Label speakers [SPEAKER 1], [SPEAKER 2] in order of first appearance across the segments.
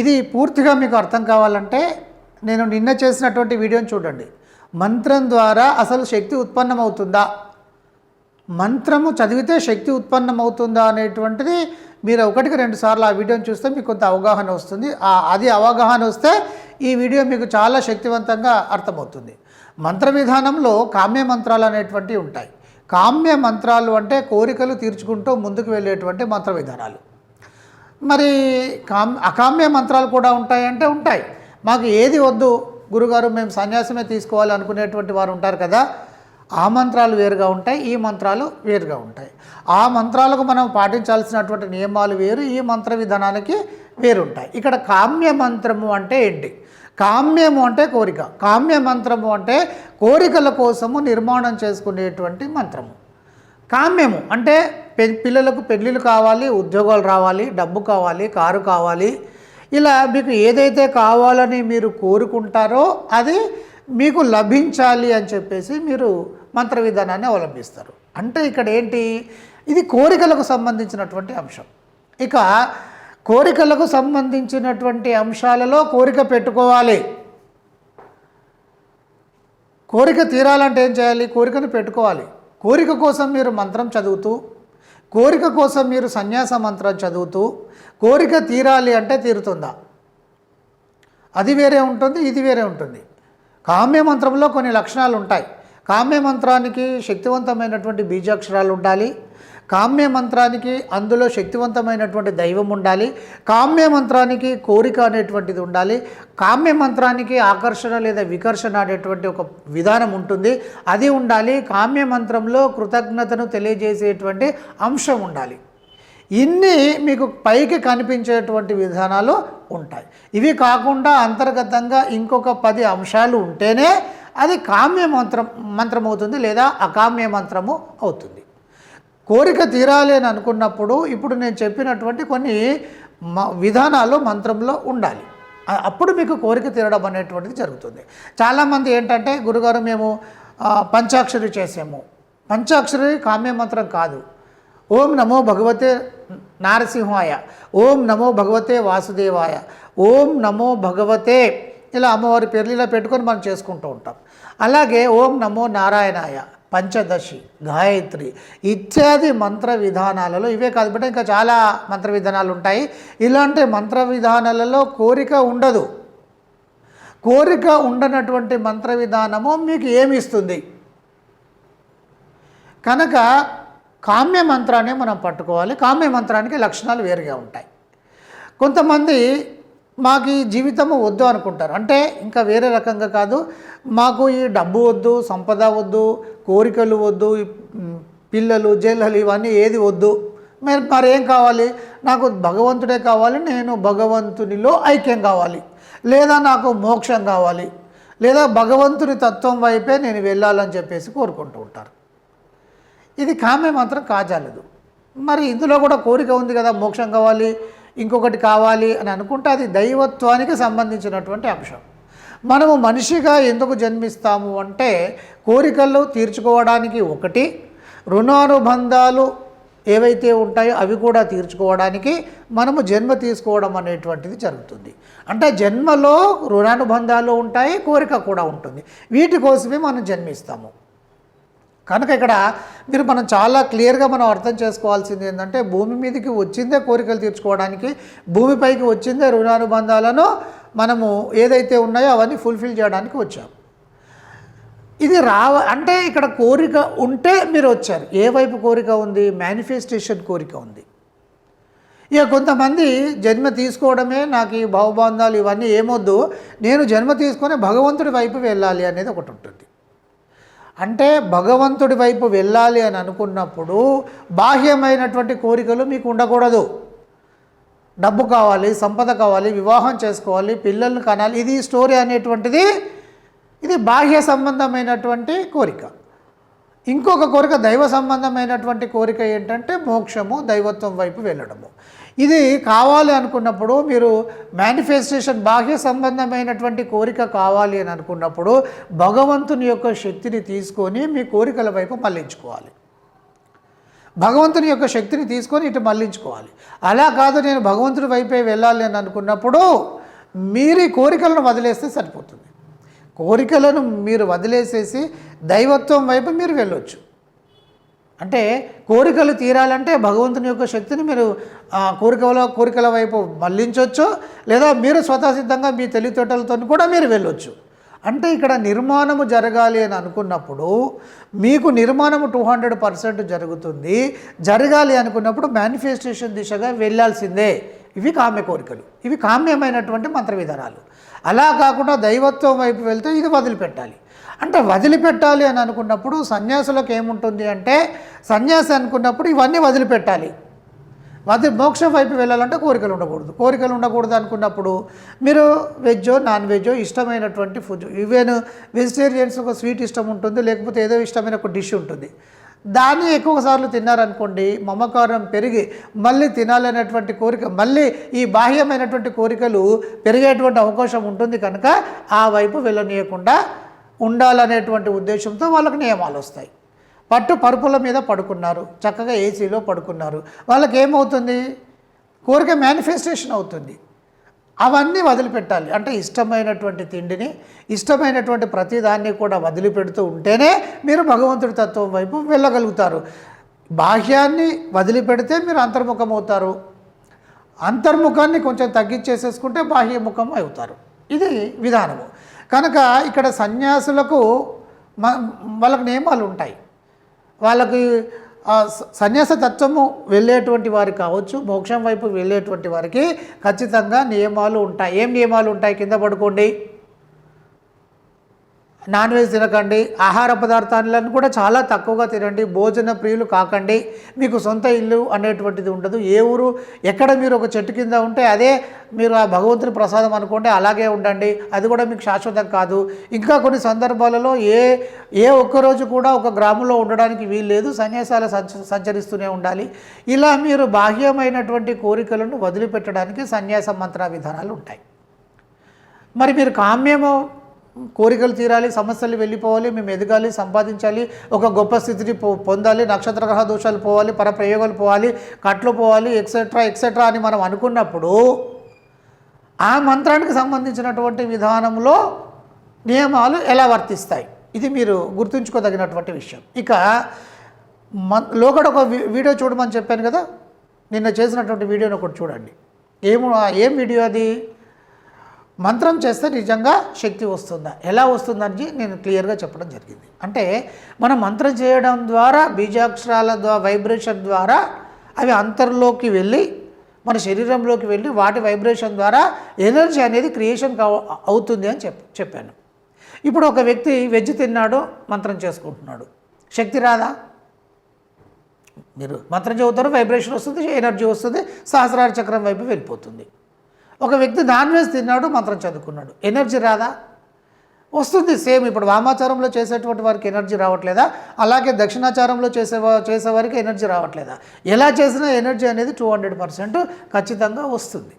[SPEAKER 1] ఇది పూర్తిగా మీకు అర్థం కావాలంటే నేను నిన్న చేసినటువంటి వీడియోని చూడండి. మంత్రం ద్వారా అసలు శక్తి ఉత్పన్నమవుతుందా? మంత్రము చదివితే శక్తి ఉత్పన్నమవుతుందా అనేటువంటిది మీరు ఒకటికి రెండు సార్లు ఆ వీడియోని చూస్తే మీకు కొంత అవగాహన వస్తుంది. అది అవగాహన వస్తే ఈ వీడియో మీకు చాలా శక్తివంతంగా అర్థమవుతుంది. మంత్ర విధానంలో కామ్య మంత్రాలు అనేటువంటివి ఉంటాయి. కామ్య మంత్రాలు అంటే కోరికలు తీర్చుకుంటూ ముందుకు వెళ్ళేటువంటి మంత్ర విధానాలు. మరి కామ్ అకామ్య మంత్రాలు కూడా ఉంటాయంటే ఉంటాయి. మాకు ఏది వద్దు గురుగారు మేము సన్యాసమే తీసుకోవాలి అనుకునేటువంటి వారు ఉంటారు కదా ఆ మంత్రాలు వేరుగా ఉంటాయి ఈ మంత్రాలు వేరుగా ఉంటాయి. ఆ మంత్రాలకు మనం పాటించాల్సినటువంటి నియమాలు వేరు ఈ మంత్ర విధానాలకి వేరుంటాయి. ఇక్కడ కామ్య మంత్రము అంటే ఏంటి? కామ్యము అంటే కోరిక. కామ్య మంత్రము అంటే కోరికల కోసము నిర్మాణం చేసుకునేటువంటి మంత్రము. కామ్యము అంటే పె- పిల్లలకు పెళ్ళిళ్ళు కావాలి ఉద్యోగాలు రావాలి డబ్బు కావాలి కారు కావాలి. ఇలా మీకు ఏదైతే కావాలని మీరు కోరుకుంటారో అది మీకు లభించాలి అని చెప్పేసి మీరు మంత్ర విధానాన్ని అవలంబిస్తారు. అంటే ఇక్కడ ఏంటి? ఇది కోరికలకు సంబంధించినటువంటి అంశం. ఇక కోరికలకు సంబంధించినటువంటి అంశాలలో కోరిక పెట్టుకోవాలి. కోరిక తీరాలంటే ఏం చేయాలి? కోరికను పెట్టుకోవాలి. కోరిక కోసం మీరు మంత్రం చదువుతూ కోరిక కోసం మీరు సన్యాస మంత్రం చదువుతూ కోరిక తీరాలి అంటే తీరుతుందా? అది వేరే ఉంటుంది ఇది వేరే ఉంటుంది. కామ్య మంత్రంలో కొన్ని లక్షణాలు ఉంటాయి కామ్య మంత్రానికి శక్తివంతమైనటువంటి బీజాక్షరాలు ఉండాలి. కామ్య మంత్రానికి అందులో శక్తివంతమైనటువంటి దైవం ఉండాలి. కామ్య మంత్రానికి కోరిక అనేటువంటిది ఉండాలి. కామ్య మంత్రానికి ఆకర్షణ లేదా వికర్షణ అనేటువంటి ఒక విధానం ఉంటుంది. అది ఉండాలి. కామ్య మంత్రంలో కృతజ్ఞతను తెలియజేసేటువంటి అంశం ఉండాలి. ఇన్ని మీకు పైకి కనిపించేటువంటి విధానాలు ఉంటాయి. ఇవి కాకుండా అంతర్గతంగా ఇంకొక పది అంశాలు ఉంటేనే అది కామ్య మంత్రం మంత్రం అవుతుంది లేదా అకామ్య మంత్రము అవుతుంది. కోరిక తీరాలి అని అనుకున్నప్పుడు ఇప్పుడు నేను చెప్పినటువంటి కొన్ని మ- విధానాలు మంత్రంలో ఉండాలి. అప్పుడు మీకు కోరిక తీరడం అనేటువంటిది జరుగుతుంది. చాలామంది ఏంటంటే గురుగారు మేము పంచాక్షరి చేసాము. పంచాక్షరి కామ్య మంత్రం కాదు. ఓం నమో భగవతే నారసింహాయ ఓం నమో భగవతే వాసుదేవాయ ఓం నమో భగవతే ఇలా అమ్మవారి పేర్లు ఇలా పెట్టుకొని మనం చేసుకుంటూ ఉంటాం. అలాగే ఓం నమో నారాయణాయ పంచదశి గాయత్రి ఇత్యాది మంత్ర విధానాలలో ఇవే కాదు బిడ్డ ఇంకా చాలా మంత్ర విధానాలు ఉంటాయి. ఇలాంటి మంత్ర విధానాలలో కోరిక ఉండదు. కోరిక ఉండనటువంటి మంత్ర విధానము మీకు ఏమి ఇస్తుంది కనుక కామ్య మంత్రాన్ని మనం పట్టుకోవాలి. కామ్య మంత్రానికి లక్షణాలు వేరుగా ఉంటాయి. కొంతమంది మాకు ఈ జీవితము వద్దు అనుకుంటారు. అంటే ఇంకా వేరే రకంగా కాదు మాకు ఈ డబ్బు వద్దు సంపద వద్దు కోరికలు వద్దు పిల్లలు జల్లలు ఇవన్నీ ఏది వద్దు. మరి మరేం కావాలి? నాకు భగవంతుడే కావాలి నేను భగవంతునిలో ఐక్యం కావాలి. లేదా నాకు మోక్షం కావాలి. లేదా భగవంతుని తత్వం వైపే నేను వెళ్ళాలని చెప్పేసి కోరుకుంటూ ఉంటారు. ఇది కామె మాత్రం కాజాలదు. మరి ఇందులో కూడా కోరిక ఉంది కదా మోక్షం కావాలి ఇంకొకటి కావాలి అని అనుకుంటే అది దైవత్వానికి సంబంధించినటువంటి అంశం. మనము మనిషిగా ఎందుకు జన్మిస్తాము అంటే కోరికలు తీర్చుకోవడానికి ఒకటి రుణానుబంధాలు ఏవైతే ఉంటాయో అవి కూడా తీర్చుకోవడానికి మనము జన్మ తీసుకోవడం అనేటువంటిది జరుగుతుంది. అంటే జన్మలో రుణానుబంధాలు ఉంటాయి కోరిక కూడా ఉంటుంది. వీటి కోసమే మనం జన్మిస్తాము. కనుక ఇక్కడ మీరు మనం చాలా క్లియర్గా మనం అర్థం చేసుకోవాల్సింది ఏంటంటే భూమి మీదకి వచ్చిందే కోరికలు తీర్చుకోవడానికి భూమిపైకి వచ్చిందే రుణానుబంధాలను మనము ఏదైతే ఉన్నాయో అవన్నీ ఫుల్ఫిల్ చేయడానికి వచ్చాం. ఇది రావ అంటే ఇక్కడ కోరిక ఉంటే మీరు వచ్చారు. ఏ వైపు కోరిక ఉంది? మేనిఫెస్టేషన్ కోరిక ఉంది. ఇక కొంతమంది జన్మ తీసుకోవడమే నాకు ఈ భావబంధాలు ఇవన్నీ ఏమొద్దు నేను జన్మ తీసుకొని భగవంతుడి వైపు వెళ్ళాలి అనేది ఒకటి ఉంటుంది. అంటే భగవంతుడి వైపు వెళ్ళాలి అని అనుకున్నప్పుడు బాహ్యమైనటువంటి కోరికలు మీకు ఉండకూడదు. డబ్బు కావాలి సంపద కావాలి వివాహం చేసుకోవాలి పిల్లల్ని కనాలి ఇది స్టోరీ అనేటువంటిది ఇది బాహ్య సంబంధమైనటువంటి కోరిక. ఇంకొక కోరిక దైవ సంబంధమైనటువంటి కోరిక ఏంటంటే మోక్షము దైవత్వం వైపు వెళ్ళడము. ఇది కావాలి అనుకున్నప్పుడు మీరు మేనిఫెస్టేషన్ బాహ్య సంబంధమైనటువంటి కోరిక కావాలి అని అనుకున్నప్పుడు భగవంతుని యొక్క శక్తిని తీసుకొని మీ కోరికల వైపు మళ్ళించుకోవాలి. భగవంతుని యొక్క శక్తిని తీసుకొని ఇటు మళ్ళించుకోవాలి. అలా కాదు నేను భగవంతుడి వైపే వెళ్ళాలి అని అనుకున్నప్పుడు మీరు ఈ కోరికలను వదిలేస్తే సరిపోతుంది. కోరికలను మీరు వదిలేసేసి దైవత్వం వైపు మీరు వెళ్ళొచ్చు. అంటే కోరికలు తీరాలంటే భగవంతుని యొక్క శక్తిని మీరు ఆ కోరికల కోరికల వైపు మళ్ళించవచ్చు లేదా మీరు స్వతసిద్ధంగా మీ తెలివితేటలతో కూడా మీరు వెళ్ళొచ్చు. అంటే ఇక్కడ నిర్మాణము జరగాలి అని అనుకున్నప్పుడు మీకు నిర్మాణము టూ హండ్రెడ్ పర్సెంట్ జరుగుతుంది. జరగాలి అనుకున్నప్పుడు మేనిఫెస్టేషన్ దిశగా వెళ్ళాల్సిందే. ఇవి కామ్య కోరికలు. ఇవి కామ్యమైనటువంటి మంత్ర విధానాలు అలా కాకుండా దైవత్వం వైపు వెళ్తే ఇది వదిలిపెట్టాలి. అంటే వదిలిపెట్టాలి అని అనుకున్నప్పుడు సన్యాసులకు ఏముంటుంది అంటే సన్యాసి అనుకున్నప్పుడు ఇవన్నీ వదిలిపెట్టాలి. వది మోక్షం వైపు వెళ్ళాలంటే కోరికలు ఉండకూడదు. కోరికలు ఉండకూడదు అనుకున్నప్పుడు మీరు వెజ్జో నాన్ వెజ్జో ఇష్టమైనటువంటి ఫుడ్ ఈవెన్ వెజిటేరియన్స్ ఒక స్వీట్ ఇష్టం ఉంటుంది లేకపోతే ఏదో ఇష్టమైన ఒక డిష్ ఉంటుంది. దాన్ని ఎక్కువ సార్లు తిన్నారనుకోండి మమకారం పెరిగి మళ్ళీ తినాలనేటువంటి కోరిక మళ్ళీ ఈ బాహ్యమైనటువంటి కోరికలు పెరిగేటువంటి అవకాశం ఉంటుంది కనుక ఆ వైపు వెళ్ళనీయకుండా ఉండాలనేటువంటి ఉద్దేశంతో వాళ్ళకి నియమాలు వస్తాయి. పట్టు పరుపుల మీద పడుకున్నారు. చక్కగా ఏసీలో పడుకున్నారు. వాళ్ళకి ఏమవుతుంది? కోరిక మేనిఫెస్టేషన్ అవుతుంది. అవన్నీ వదిలిపెట్టాలి. అంటే ఇష్టమైనటువంటి తిండిని ఇష్టమైనటువంటి ప్రతిదాన్ని కూడా వదిలిపెడుతూ ఉంటేనే మీరు భగవంతుడి తత్వం వైపు వెళ్ళగలుగుతారు. బాహ్యాన్ని వదిలిపెడితే మీరు అంతర్ముఖం అవుతారు. అంతర్ముఖాన్ని కొంచెం తగ్గించేసేసుకుంటే బాహ్యముఖం అవుతారు. ఇది విధానము. కనుక ఇక్కడ సన్యాసులకు మ- వాళ్ళకి నియమాలు ఉంటాయి. వాళ్ళకి సన్యాస తత్వము వెళ్ళేటువంటి వారు కావచ్చు మోక్షం వైపు వెళ్ళేటువంటి వారికి ఖచ్చితంగా నియమాలు ఉంటాయి. ఏం నియమాలు ఉంటాయి? కింద పడుకోండి. నాన్ వెజ్ తినకండి ఆహార పదార్థాలను కూడా చాలా తక్కువగా తినండి భోజన ప్రియులు కాకండి. మీకు సొంత ఇల్లు అనేటువంటిది ఉండదు. ఏ ఊరు ఎక్కడ మీరు ఒక చెట్టు కింద ఉంటే అదే మీరు ఆ భగవంతుని ప్రసాదం అనుకోండి అలాగే ఉండండి. అది కూడా మీకు శాశ్వతం కాదు. ఇంకా కొన్ని సందర్భాలలో ఏ ఏ ఒక్కరోజు కూడా ఒక గ్రామంలో ఉండడానికి వీలు లేదు సన్యాసాలు సంచ సంచరిస్తూనే ఉండాలి. ఇలా మీరు బాహ్యమైనటువంటి కోరికలను వదిలిపెట్టడానికి సన్యాస మంత్ర విధానాలు ఉంటాయి. మరి మీరు కామ్యము కోరికలు తీరాలి సమస్యలు వెళ్ళిపోవాలి మేము ఎదగాలి సంపాదించాలి ఒక గొప్ప స్థితిని పొ పొందాలి నక్షత్ర గ్రహ దోషాలు పోవాలి పరప్రయోగాలు పోవాలి కట్లు పోవాలి ఎక్సెట్రా ఎక్సెట్రా అని మనం అనుకున్నప్పుడు ఆ మంత్రానికి సంబంధించినటువంటి విధానంలో నియమాలు ఎలా వర్తిస్తాయి? ఇది మీరు గుర్తుంచుకోదగినటువంటి విషయం. ఇక మన్ లోకడ ఒక వీడియో చూడమని చెప్పాను కదా? నిన్న చేసినటువంటి వీడియోని ఒకటి చూడండి. ఏమో ఏం వీడియో అది? మంత్రం చేస్తే నిజంగా శక్తి వస్తుందా? ఎలా వస్తుందని నేను క్లియర్గా చెప్పడం జరిగింది. అంటే మనం మంత్రం చేయడం ద్వారా బీజాక్షరాల ద్వారా వైబ్రేషన్ ద్వారా అవి అంతర్లోకి వెళ్ళి మన శరీరంలోకి వెళ్ళి వాటి వైబ్రేషన్ ద్వారా ఎనర్జీ అనేది క్రియేషన్ అవుతుంది అని చెప్ చెప్పాను. ఇప్పుడు ఒక వ్యక్తి వెజ్ తిన్నాడు మంత్రం చేసుకుంటున్నాడు. శక్తి రాదా? మీరు మంత్రం చదువుతారు వైబ్రేషన్ వస్తుంది ఎనర్జీ వస్తుంది సహస్రార చక్రం వైపు వెళ్ళిపోతుంది. ఒక వ్యక్తి నాన్ వెజ్ తిన్నాడు మంత్రం చదువుకున్నాడు. ఎనర్జీ రాదా? వస్తుంది సేమ్ ఇప్పుడు వామాచారంలో చేసేటువంటి వారికి ఎనర్జీ రావట్లేదా? అలాగే దక్షిణాచారంలో చేసే చేసేవారికి ఎనర్జీ రావట్లేదా? ఎలా చేసినా ఎనర్జీ అనేది టూ హండ్రెడ్ పర్సెంట్ ఖచ్చితంగా వస్తుంది.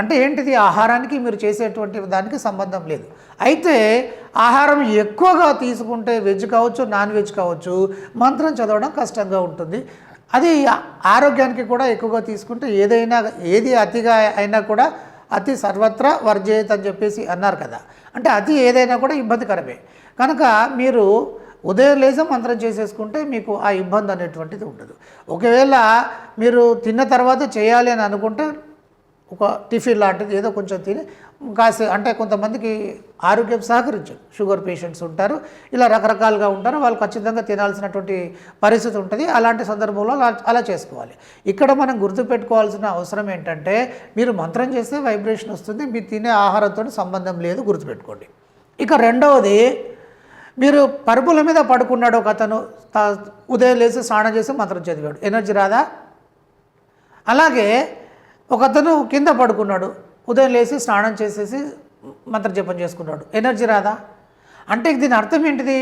[SPEAKER 1] అంటే ఏంటిది? ఆహారానికి మీరు చేసేటువంటి దానికి సంబంధం లేదు. అయితే ఆహారం ఎక్కువగా తీసుకుంటే వెజ్ కావచ్చు నాన్ వెజ్ కావచ్చు మంత్రం చదవడం కష్టంగా ఉంటుంది. అది ఆరోగ్యానికి కూడా ఎక్కువగా తీసుకుంటే ఏదైనా ఏది అతిగా అయినా కూడా అతి సర్వత్రా వర్జేత్ అని చెప్పేసి అన్నారు కదా. అంటే అతి ఏదైనా కూడా ఇబ్బందికరమే. కనుక మీరు ఉదయం లేచే మంత్రం చేసేసుకుంటే మీకు ఆ ఇబ్బంది అనేటువంటిది ఉండదు. ఒకవేళ మీరు తిన్న తర్వాత చేయాలి అని అనుకుంటే ఒక టిఫిన్ లాంటిది ఏదో కొంచెం తిని కాసే అంటే కొంతమందికి ఆరోగ్యం సహకరించదు. షుగర్ పేషెంట్స్ ఉంటారు. ఇలా రకరకాలుగా ఉంటారు. వాళ్ళు ఖచ్చితంగా తినాల్సినటువంటి పరిస్థితి ఉంటుంది. అలాంటి సందర్భంలో అలా అలా చేసుకోవాలి. ఇక్కడ మనం గుర్తుపెట్టుకోవాల్సిన అవసరం ఏంటంటే మీరు మంత్రం చేస్తే వైబ్రేషన్ వస్తుంది. మీరు తినే ఆహారంతో సంబంధం లేదు. గుర్తుపెట్టుకోండి. ఇక రెండవది మీరు పరుపుల మీద పడుకున్నాడు ఒక అతను. ఉదయం లేచి స్నానం చేసి మంత్రం చదివాడు. ఎనర్జీ రాదా? అలాగే ఒకతను కింద పడుకున్నాడు. ఉదయం లేచి స్నానం చేసేసి మంత్రజపం చేసుకున్నాడు ఎనర్జీ రాదా? అంటే దీని అర్థం ఏంటిది?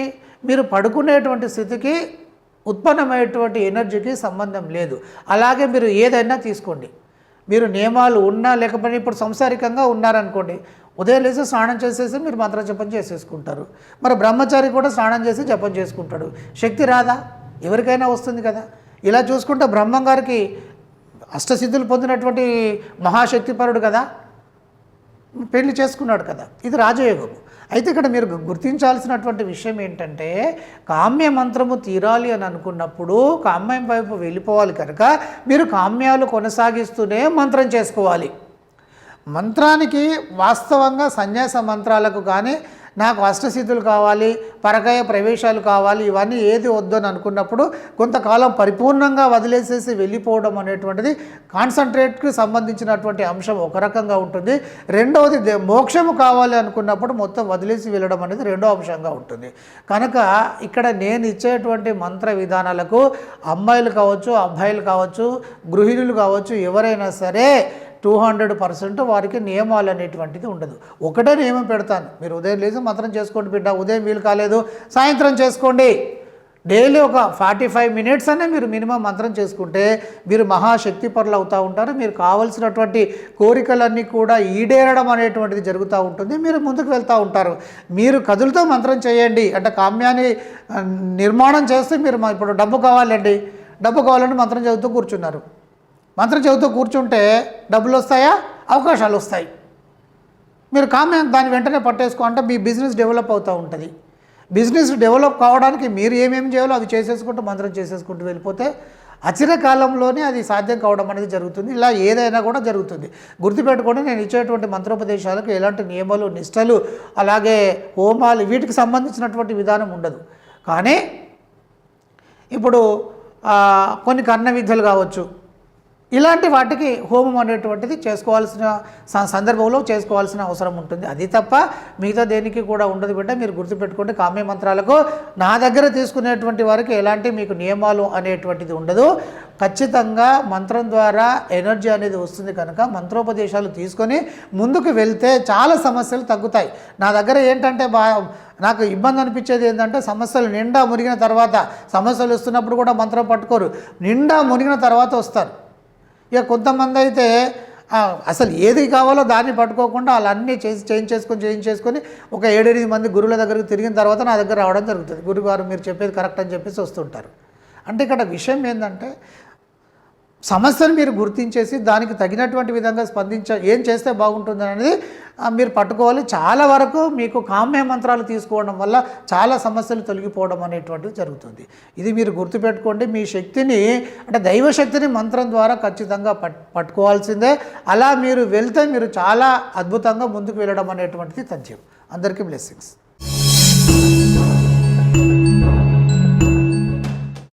[SPEAKER 1] మీరు పడుకునేటువంటి స్థితికి ఉత్పన్నమయ్యేటువంటి ఎనర్జీకి సంబంధం లేదు. అలాగే మీరు ఏదైనా తీసుకోండి. మీరు నియమాలు ఉన్నా లేకపోయినా ఇప్పుడు సంసారికంగా ఉన్నారనుకోండి ఉదయం లేచి స్నానం చేసేసి మీరు మంత్ర జపం చేసేసుకుంటారు. మరి బ్రహ్మచారి కూడా స్నానం చేసి జపం చేసుకుంటాడు. శక్తి రాదా? ఎవరికైనా వస్తుంది కదా. ఇలా చూసుకుంటే బ్రహ్మం గారికి అష్టసిద్ధులు పొందినటువంటి మహాశక్తిపరుడు కదా. పెళ్ళి చేసుకున్నాడు కదా. ఇది రాజయోగం. అయితే ఇక్కడ మీరు గుర్తించాల్సినటువంటి విషయం ఏంటంటే కామ్య మంత్రము తీరాలి అని అనుకున్నప్పుడు కామ్యం వైపు వెళ్ళిపోవాలి కనుక మీరు కామ్యాలు కొనసాగిస్తూనే మంత్రం చేసుకోవాలి. మంత్రానికి వాస్తవంగా సన్యాస మంత్రాలకు కానీ నాకు అష్టసిద్ధులు కావాలి పరకాయ ప్రవేశాలు కావాలి ఇవన్నీ ఏది వద్దు అని అనుకున్నప్పుడు కొంతకాలం పరిపూర్ణంగా వదిలేసేసి వెళ్ళిపోవడం అనేటువంటిది కాన్సన్ట్రేట్కి సంబంధించినటువంటి అంశం ఒక రకంగా ఉంటుంది. రెండవది దే- మోక్షము కావాలి అనుకున్నప్పుడు మొత్తం వదిలేసి వెళ్ళడం అనేది రెండో అంశంగా ఉంటుంది. కనుక ఇక్కడ నేను ఇచ్చేటువంటి మంత్ర విధానాలకు అమ్మాయిలు కావచ్చు అబ్బాయిలు కావచ్చు గృహిణులు కావచ్చు ఎవరైనా సరే టూ హండ్రెడ్ పర్సెంట్ వారికి నియమాలు అనేటువంటిది ఉండదు. ఒకటే నియమం పెడతాను. మీరు ఉదయం లేచి మంత్రం చేసుకోండి బిడ్డ ఉదయం వీలు కాలేదు సాయంత్రం చేసుకోండి. డైలీ ఒక ఫార్టీ ఫైవ్ మినిట్స్ అనే మీరు మినిమం మంత్రం చేసుకుంటే మీరు మహాశక్తి పరులు అవుతూ ఉంటారు. మీరు కావలసినటువంటి కోరికలన్నీ కూడా ఈడేరడం అనేటువంటిది జరుగుతూ ఉంటుంది. మీరు ముందుకు వెళ్తూ ఉంటారు. మీరు కదులుతో మంత్రం చేయండి. అంటే కామ్యాన్ని నిర్మాణం చేస్తే మీరు మా- ఇప్పుడు డబ్బు కావాలండి. డబ్బు కావాలంటే మంత్రం చదువుతూ కూర్చున్నారు. మంత్రం చదువుతూ కూర్చుంటే డబ్బులు వస్తాయా? అవకాశాలు వస్తాయి. మీరు కామ్యం దాని వెంటనే పట్టేసుకో అంటే మీ బిజినెస్ డెవలప్ అవుతూ ఉంటుంది. బిజినెస్ డెవలప్ కావడానికి మీరు ఏమేమి చేయాలో అది చేసేసుకుంటూ మంత్రం చేసేసుకుంటూ వెళ్ళిపోతే అచిర కాలంలోనే అది సాధ్యం కావడం అనేది జరుగుతుంది. ఇలా ఏదైనా కూడా జరుగుతుంది. గుర్తుపెట్టుకోండి నేను ఇచ్చేటువంటి మంత్రోపదేశాలకు ఎలాంటి నియమాలు నిష్టలు అలాగే హోమాలు వీటికి సంబంధించినటువంటి విధానం ఉండదు. కానీ ఇప్పుడు కొన్ని కర్ణ విద్యలు కావచ్చు ఇలాంటి వాటికి హోమం అనేటువంటిది చేసుకోవాల్సిన స- సందర్భంలో చేసుకోవాల్సిన అవసరం ఉంటుంది. అది తప్ప మిగతా దేనికి కూడా ఉండదు బిడ్డ. మీరు గుర్తుపెట్టుకోండి కామ్య మంత్రాలకు నా దగ్గర తీసుకునేటువంటి వారికి ఎలాంటి మీకు నియమాలు అనేటువంటిది ఉండదు. ఖచ్చితంగా మంత్రం ద్వారా ఎనర్జీ అనేది వస్తుంది కనుక మంత్రోపదేశాలు తీసుకొని ముందుకు వెళ్తే చాలా సమస్యలు తగ్గుతాయి. నా దగ్గర ఏంటంటే బా నాకు ఇబ్బంది అనిపించేది ఏంటంటే సమస్యలు నిండా మునిగిన తర్వాత సమస్యలు వస్తున్నప్పుడు కూడా మంత్రం పట్టుకోరు. నిండా మునిగిన తర్వాత వస్తారు. ఇక కొంతమంది అయితే అసలు ఏది కావాలో దాన్ని పట్టుకోకుండా వాళ్ళన్నీ చేసి చేంజ్ చేసుకొని చేంజ్ చేసుకొని ఒక ఏడెనిమిది మంది గురువుల దగ్గరికి తిరిగిన తర్వాత నా దగ్గర రావడం జరుగుతుంది. గురుగారు మీరు చెప్పేది కరెక్ట్ అని చెప్పేసి వస్తుంటారు. అంటే ఇక్కడ విషయం ఏంటంటే సమస్యను మీరు గుర్తించేసి దానికి తగినటువంటి విధంగా స్పందించ ఏం చేస్తే బాగుంటుంది అనేది మీరు పట్టుకోవాలి. చాలా వరకు మీకు కామ్య మంత్రాలు తీసుకోవడం వల్ల చాలా సమస్యలు తొలగిపోవడం అనేటువంటిది జరుగుతుంది. ఇది మీరు గుర్తుపెట్టుకోండి. మీ శక్తిని అంటే దైవశక్తిని మంత్రం ద్వారా ఖచ్చితంగా పట్ పట్టుకోవాల్సిందే. అలా మీరు వెళ్తే మీరు చాలా అద్భుతంగా ముందుకు వెళ్ళడం అనేటువంటిది తథ్యం. అందరికీ బ్లెస్సింగ్స్